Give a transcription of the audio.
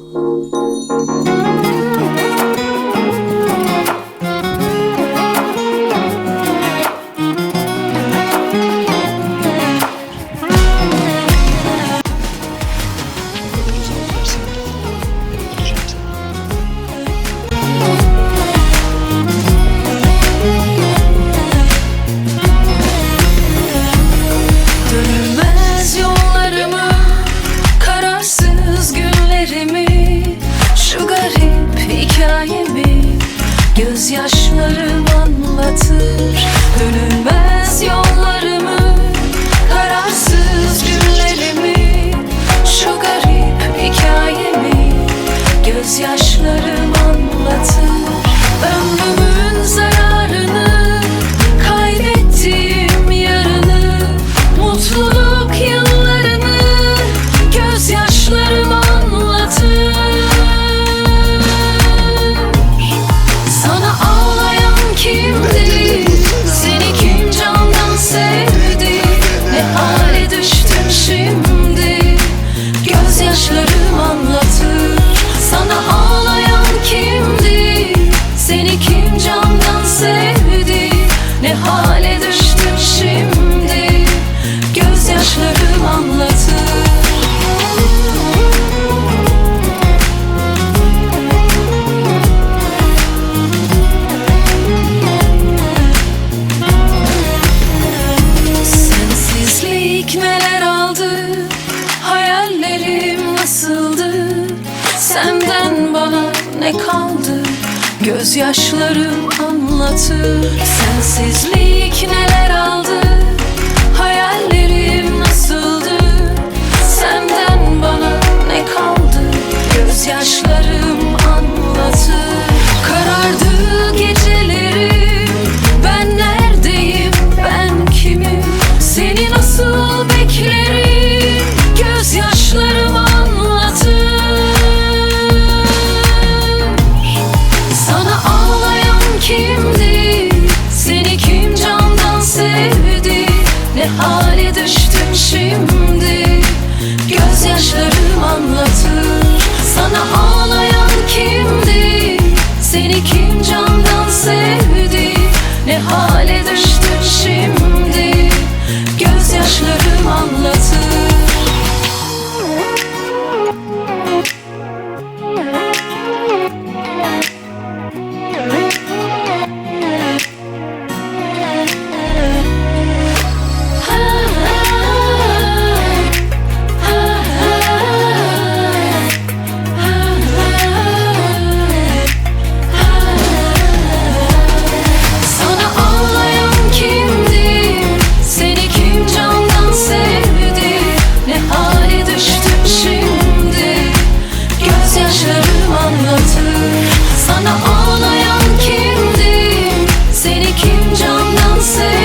Ne Senden bana ne kaldı? Gözyaşlarım anlatır. Sensizlik Sana ağlayan kimdi? Seni kim candan sevdi? Ne hale düştün şimdi? Gözyaşlarım anladı 中能死